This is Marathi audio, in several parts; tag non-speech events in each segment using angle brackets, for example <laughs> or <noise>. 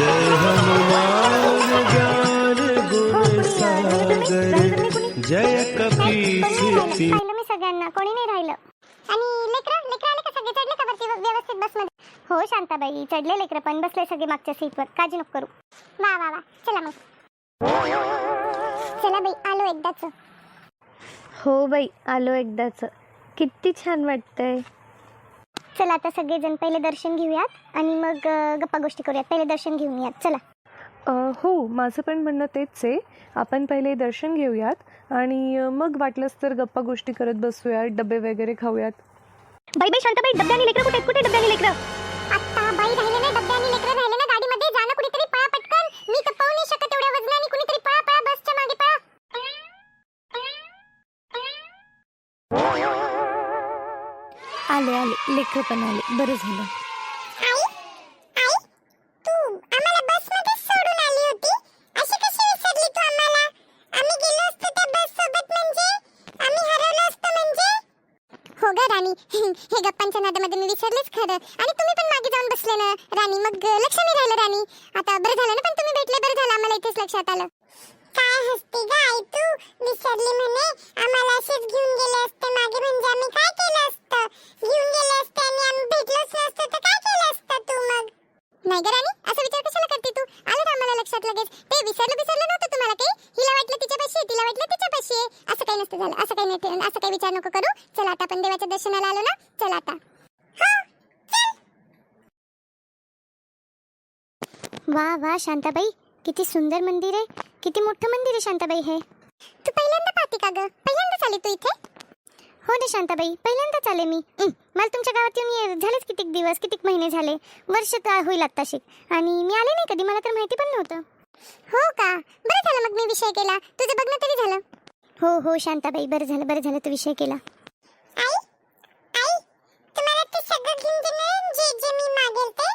जय हनुमान ज्ञान गुण सागर जय कपीस। ति- राहिलं मी सगळ्यांना कोणी नाही राहिलं. आणि लेकरं लेकरं आले का सगळे चढले का वरती व्यवस्थित बसमध्ये. हो शांताबाई चढले लेकरं पण बसले सगळे मागच्या सीटवर. काळजी नको करू. वा वा वा. चला मग. चला बाई आलो एकदाच. हो बाई आलो एकदाच. किती छान वाटतंय. चला आता सगळेजण पहिले दर्शन घेऊयात आणि मग गप्पा गोष्टी करूयात. पहिले दर्शन घेऊन यात चला. अ, हो माझं पण म्हणणं तेच आहे. आपण पहिले दर्शन घेऊयात आणि अ, मग वाटलंच तर गप्पा गोष्टी करत बसूयात डबे वगैरे खाऊयात. बाई बाई शांताबाई डब्याने लेकरं कुठे कुठे डब्याने लेकरं? आता बाई राहिले ना डब्याने लेकरं राहिले आले आले. लेकरं पण आले. बरं झालं. आई आई तू आम्हाला बसमध्ये सोडून आली होती. अशी कशी विसरली तू आम्हाला? आम्ही गेलो असतो त्या बस सोबत म्हणजे? आम्ही हरवलो असतो म्हणजे? हो ग राणी. हे गप्पांच्या नादामध्ये मी विसरलेच खरं. आणि तुम्ही पण मागे जाऊन बसले ना राणी. मग लक्ष नाही राहिलं राणी. आता बरं झालं ना पण तुम्ही भेटले बरं झालं. आम्हाला इथेच लक्षात आलं. हसते ग आई तू. विसरली म्हणे. आम्हाला असेच घेऊन गेले असते. मागे म्हणजे आम्ही काय केलं असतं? घेऊन गेले असते आणि आम्ही भेटलोच नसतो तर काय केलं असतं तू मग? नाही ग राणी असा विचार कशाला करते तू? आलं ना आम्हाला लक्षात लगेच. ते विसरलं विसरलं नव्हतं तुम्हाला काही? हिला वाटलं तिच्यापाशी आहे, तिला वाटलं तिच्यापाशी आहे. असं काही नसतं झालं. असं काही नाही असं काही विचार नको करू. चला आता आपण देवाच्या दर्शनाला आलो ना? चला आता. हो, वा वा शांताबाई. किती सुंदर मंदिर आहे. किती मोठं मंदिर आहे शांताबाई हे. तू पहिल्यांदा पाहते का ग? पहिल्यांदाच आली तू इथे? हो ना शांताबाई पहिल्यांदाच आले मी. मला तुमच्या गावात येऊन ये झालेच कितीक दिवस कितीक महिने झाले. वर्ष का होईल आत्ताशी. आणि मी आले नाही कधी मला तर माहिती पण नव्हतं. हो का? बरं झालं मग मी विषय केला. तुझं बघणं तरी झालं. हो हो शांताबाई बरं झालं बरं झालं तू विषय केला. आई तुम्हाला ते सगळं घेऊन देणार जे जे मी मागेल ते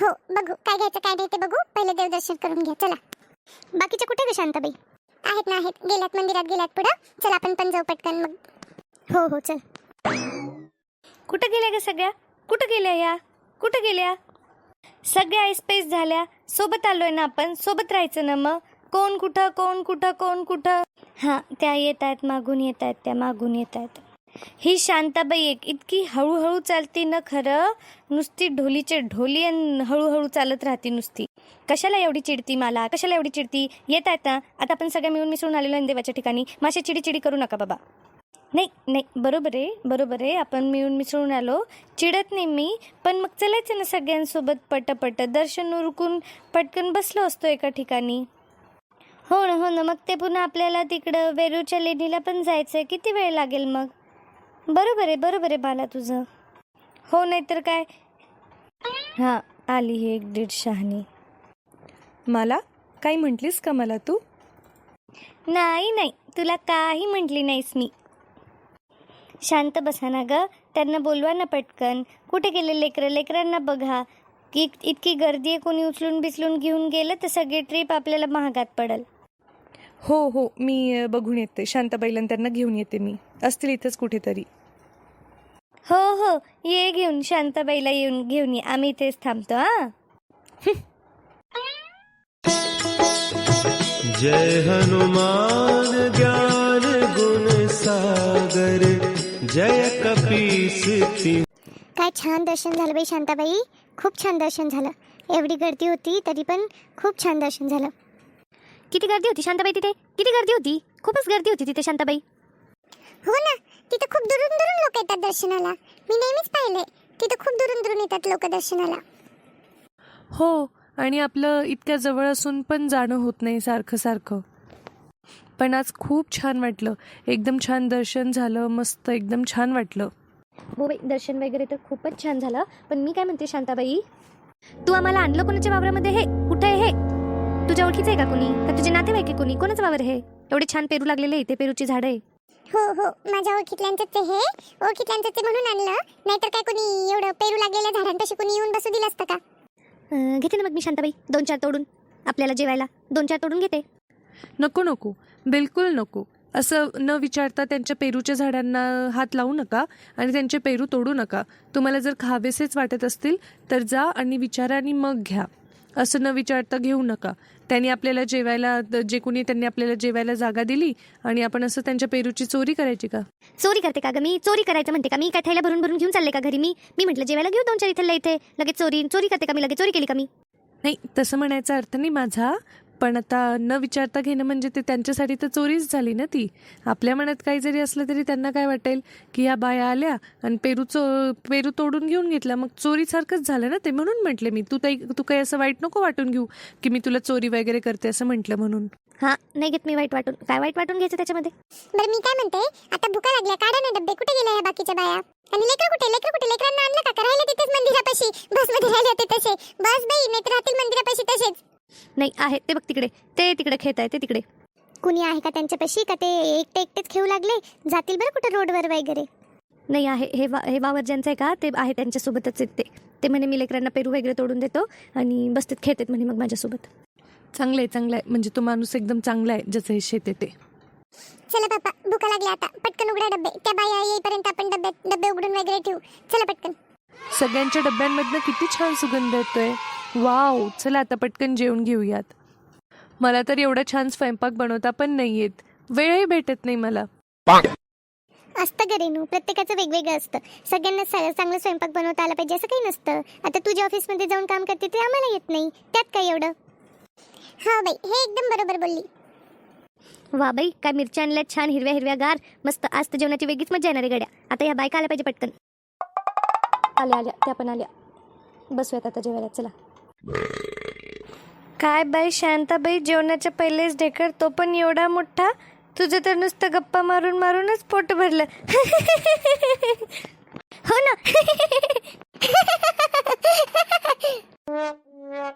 हो बघू. काय घ्यायचं काय नाही ते बघू. पहिले देवदर्शन करून घ्या चला. बाकीच्या कुठे ग शांताबाई? आहेत ना आहेत. गेल्यात मंदिरात गेल्यात पुढं. चल आपण पण जाऊ पटकन मग. हो हो चल. कुठं गेल्या ग सगळ्या? कुठं गेल्या या कुठं गेल्या? सगळ्या स्पेस झाल्या. सोबत आलोय ना आपण. सोबत राहायचं ना मग? कोण कुठं कोण कुठं कोण कुठं? हां त्या येत आहेत मागून येत आहेत त्या मागून येत आहेत ही शांताबाई एक इतकी हळूहळू चालती ना खरं? नुसती ढोलीचे ढोली आणि हळूहळू चालत राहते नुसती. कशाला एवढी चिडती मला? कशाला एवढी चिडती? येत आहेत ना? आता आपण सगळ्या मिळून मिसळून आलेलो आहे देवाच्या ठिकाणी. मासे चिडीचिडी करू नका बाबा. नाही नाही बरोबर आहे बरोबर आहे. आपण मिळून मिसळून आलो. चिडत नाही मी पण मग चलायचं ना सगळ्यांसोबत पटपट. दर्शन उरकून पटकन बसलो असतो एका ठिकाणी. हो ना हो ना. मग ते पुन्हा आपल्याला तिकडं वेरूळच्या लेणीला पण जायचं आहे किती वेळ लागेल मग? बरोबर आहे बरोबर आहे बाला तुझं. हो नाही तर काय? हां आली ही एक दीड शहाणी. मला काही म्हटलीस का मला तू? नाही नाही. तुला काही म्हटली नाहीस मी. शांत बसा ना ग. त्यांना बोलवा ना पटकन. कुठे गेले लेकरं? लेकरांना बघा. की इतकी गर्दी आहे कोणी उचलून बिचलून घेऊन गेलं तर सगळी ट्रिप आपल्याला महागात पडल. हो हो. मी अ, बघून येते. शांताबाईला त्यांना घेऊन येते मी. असतील इथेच कुठेतरी. हो हो. ये घेऊन शांताबाईला येऊन घेऊन ये. आम्ही इथेच थांबतो हां? <laughs> जय हनुमान ज्ञान गुण सागर जय कपीस ति- काय छान दर्शन झालं बाई शांताबाई. खूप छान दर्शन झालं. एवढी गर्दी होती तरी पण खूप छान दर्शन झालं. किती गर्दी होती शांताबाई तिथे? किती गर्दी होती? खूपच गर्दी होती तिथे शांताबाई. हो ना. तिथे खूप दुरून दुरून लोक येतात दर्शनाला. मी नेहमीच पाहिले तिथे खूप दुरून दुरून येतात लोक दर्शनाला. हो आणि आपलं इतक्या जवळ असून पण जाणं होत नाही सारखं सारखं. पण आज खूप छान वाटलं. एकदम छान दर्शन झालं मस्त एकदम छान वाटलं. हो बाई दर्शन वगैरे तर खूपच छान झालं. पण मी काय म्हणते शांताबाई? तू आम्हाला आणलं कोणाच्या वावरामध्ये हे? कुठं आहे हे? तुझ्या ओळखीचं आहे का कोणी? का तुझे नातेवाईक आहे कोणी? कोणाचं वावर आहे हे? एवढे छान पेरू लागलेले आहे ते पेरूची झाडं आहे. हो हो. माझ्या ओळखीतल्यांचंच आहे. हे ओळखीतल्यांचं ते म्हणून आणलं. नाहीतर काय कोणी एवढं पेरू लागलेल्या झाडांपाशी कोणी येऊन बसू दिलं असतं का? अं, घेते ना मग मी शांताबाई. दोन चार तोडून. आपल्याला जेवायला दोन चार तोडून घेते. नको नको. बिलकुल नको. असं न विचारता त्यांच्या पेरूच्या झाडांना हात लावू नका आणि त्यांचे पेरू तोडू नका. तुम्हाला जर खावेसेच वाटत असतील तर जा आणि विचारा आणि मग घ्या. असं न विचारता घेऊ नका. त्यांनी आपल्याला जेवायला जे कोणी त्यांनी आपल्याला जेवायला जागा दिली आणि आपण असं त्यांच्या पेरूची चोरी करायची का? चोरी करते का ग मी? चोरी करायचं म्हणते का मी? काय थैल्या भरून भरून घेऊन चालले का घरी मी? मी म्हटलं जेवायला घेऊ दोन चार इथे इथे? लगेच चोरी चोरी करते का मी? लगेच चोरी केली का मी? नाही तसं म्हणायचा अर्थ नाही माझा. पण आता न विचारता घेणं म्हणजे ते त्यांच्यासाठी तर चोरीच झाली ना ती. आपल्या मनात काही जरी असलं तरी त्यांना काय वाटेल की ह्या बाया आल्या आणि पेरू चो पेरू तोडून घेऊन घेतला. मग चोरीसारखंच झालं ना ते. म्हणून म्हटले मी तू ताई तू काही असं वाईट नको वाटून घेऊ की मी तुला चोरी वगैरे करते असं म्हटलं म्हणून. हा नाही घेत मी वाईट वाटून. काय वाईट वाटून घ्यायचं त्याच्यामध्ये? बरं मी काय म्हणते? आता भुका लागल्या. काढा ना डब्बे. कुठे गेल्या ह्या बाकीच्या बाया? आणि लेकर कुठे? लेकर कुठे? लेकरांना आणलं का का राहिले तिथेच मंदिरापाशी बसमध्ये राहिले होते तसे बस बाई नाही तर राहतील मंदिरापाशी तसेच नाही आहे. ते बघ तिकडे. ते तिकडे खेळत आहे. ते तिकडे. कुणी आहे का त्यांच्यापाशी? का ते एकटे एकटेच खेळू लागले? जातील बरं कुठं रोडवर वगैरे? नाही आहे. हे वा हे वावर ज्यांचं आहे का ते आहे त्यांच्यासोबतच आहेत ते. ते म्हणे मी लेकरांना पेरू वगैरे तोडून देतो आणि बसतेत खेळतात म्हणे मग माझ्यासोबत. चांगलं आहे चांगलं आहे. म्हणजे तो माणूस एकदम चांगला आहे ज्याचं हे शेत आहे ते. चला बापा भुका लागल्या आता. पटकन उघडा डब्बे. त्या बाया येईपर्यंत आपण डब्बे डब्बे उघडून वगैरे ठेवू. चला पटकन. सगळ्यांच्या डब्यांमधनं किती छान सुगंध येतोय. वाव चला आता पटकन जेवून घेऊयात. मला तर एवढा छान स्वयंपाक बनवता पण नाही येत वेळही भेटत नाही मला. असतं ग रेणू प्रत्येकाचं वेगवेगळं असतं. सगळ्यांना चांगलं स्वयंपाक बनवता आला पाहिजे असं काही नसतं. आता तुझ्या ऑफिसमध्ये जाऊन काम करते ते आम्हाला येत नाही. त्यात काय एवढं? हा बाई हे एकदम बरोबर बोलली. वा बाई काय मिरच्या आणल्या छान हिरव्या हिरव्या गार मस्त आज तर जेवणाची वेगळीच मजा येणार आहे गड्या. आता या बायका आल्या पाहिजे पटकन. आल्या आल्या त्या पण आल्या. बसूयात आता जेवायला चला. काय बाई शांताबाई जेवणाच्या पहिलेच ढेकर तो पण एवढा मोठा? तुझं तर नुसतं गप्पा मारून मारूनच पोट भरलं. <laughs> हो ना. <laughs>